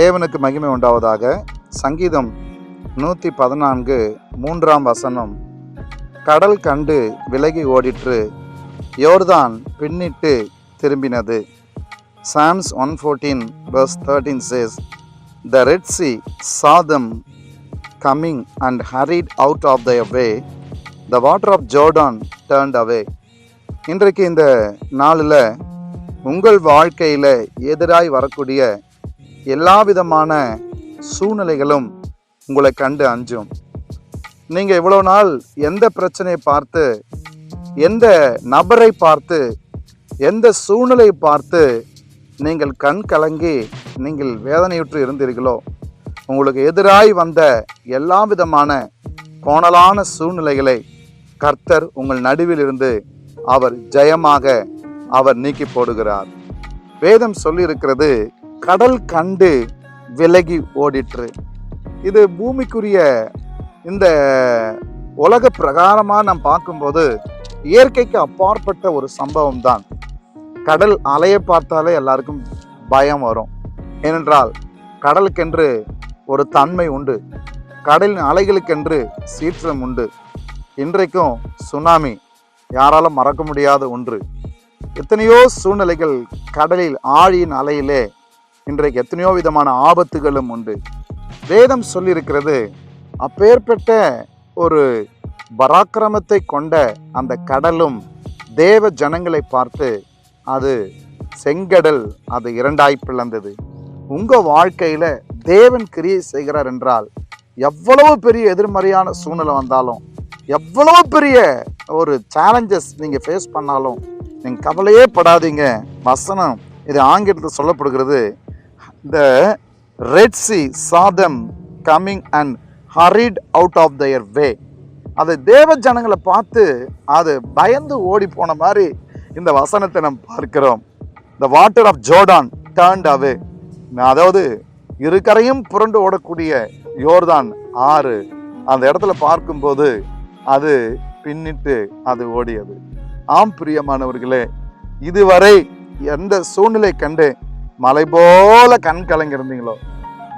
தேவனுக்கு மகிமை உண்டாவதாக சங்கீதம் நூற்றி பதினான்கு மூன்றாம் வசனம். கடல் கண்டு விலகி ஓடிற்று யோர்தான் பின்னிட்டு திரும்பினது. Psalms one fourteen verse thirteen says the Red Sea saw them coming and hurried out of the way the water of Jordan turned away இன்றைக்கு இந்த நாளில் உங்கள் வாழ்க்கையில் எதிராய் வரக்கூடிய எல்லா விதமான சூழ்நிலைகளும் உங்களை கண்டு அஞ்சும். நீங்கள் இவ்வளோ நாள் எந்த பிரச்சனையை பார்த்து எந்த நபரை பார்த்து எந்த சூழ்நிலையை பார்த்து நீங்கள் கண் கலங்கி நீங்கள் வேதனையுற்று இருந்தீர்களோ? உங்களுக்கு எதிராய் வந்த எல்லா விதமான கோணலான சூழ்நிலைகளை கர்த்தர் உங்கள் நடுவில் இருந்து அவர் ஜெயமாக அவர் நீக்கி போடுகிறார். வேதம் சொல்லியிருக்கிறது கடல் கண்டு விலகி ஓடிற்று. இது பூமிக்குரிய இந்த உலக பிரகாரமாக நாம் பார்க்கும்போது இயற்கைக்கு அப்பாற்பட்ட ஒரு சம்பவம் தான் கடல் அலையை பார்த்தாலே எல்லாருக்கும் பயம் வரும். ஏனென்றால் கடலுக்கென்று ஒரு தன்மை உண்டு. கடலின் அலைகளுக்கென்று சீற்றம் உண்டு. இன்றைக்கும் சுனாமி யாராலும் மறக்க முடியாத ஒன்று. எத்தனையோ சூழ்நிலைகள் கடலில் ஆழியின் அலையிலே இன்றைக்கு எத்தனையோ விதமான ஆபத்துகளும் உண்டு. வேதம் சொல்லியிருக்கிறது அப்பேற்பட்ட ஒரு பராக்கிரமத்தை கொண்ட அந்த கடலும் தேவ ஜனங்களை பார்த்து அது செங்கடல் அது இரண்டாய் பிளந்தது. உங்கள் வாழ்க்கையில் தேவன் கிரியை செய்கிறார் என்றால் எவ்வளவு பெரிய எதிர்மறையான சூழ்நிலை வந்தாலும் எவ்வளவு பெரிய ஒரு சேலஞ்சஸ் நீங்கள் ஃபேஸ் பண்ணாலும் நீங்கள் கவலையே படாதீங்க. வசனம் இது ஆங்கிலத்தில் சொல்லப்படுகிறது the Red Sea saw them coming and hurried out of their way அது தேவ ஜனங்களை பார்த்து அது பயந்து ஓடி போன மாதிரி இந்த வசனத்தை நாம் பார்க்கிறோம். The water of Jordan turned away அதாவது இரு கரையும் புரண்டு ஓடக்கூடிய யோர்தான் ஆறு. அந்த இடத்துல பார்க்கும்போது அது பின்னிட்டு அது ஓடியது. ஆம் பிரியமானவர்களே இதுவரை எந்த சூழ்நிலை கண்டு மலை போல கண் கலங்கி இருந்தீங்களோ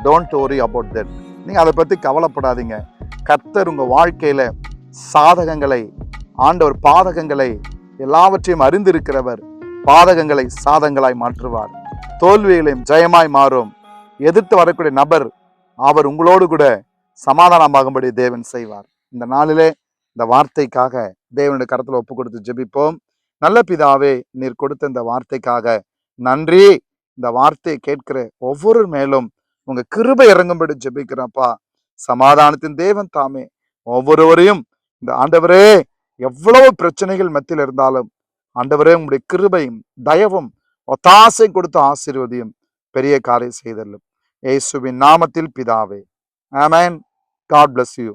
டோன்ட் ஓரி அபவுட் தட் நீங்கள் அதை பற்றி கவலைப்படாதீங்க. கர்த்தர் உங்கள் வாழ்க்கையில் சாதகங்களை ஆண்டவர் பாதகங்களை எல்லாவற்றையும் அறிந்திருக்கிறவர் பாதகங்களை சாதங்களாய் மாற்றுவார். தோல்விகளையும் ஜெயமாய் மாறும். எதிர்த்து வரக்கூடிய நபர் அவர் உங்களோடு கூட சமாதானமாகும்படி தேவன் செய்வார். இந்த நாளிலே இந்த வார்த்தைக்காக தேவனுடைய கரத்தில் ஒப்பு கொடுத்து ஜெபிப்போம். நல்ல பிதாவே நீர் கொடுத்த இந்த வார்த்தைக்காக நன்றி. இந்த வார்த்தையை கேட்கிற ஒவ்வொரு மேலும் உங்க கிருபை இறங்கும்படி ஜெபிக்கிறப்பா சமாதானத்தின் தேவன் தாமே. ஒவ்வொருவரையும் இந்த ஆண்டவரே எவ்வளவு பிரச்சனைகள் மத்தியில் இருந்தாலும் ஆண்டவரே உங்களுடைய கிருபையும் தயவும் ஒத்தாசை கொடுத்து ஆசீர்வதியும் பெரிய காரியம் செய்தல்லும் ஏசுவின் நாமத்தில் பிதாவே. ஆமேன் காட் பிளஸ் யூ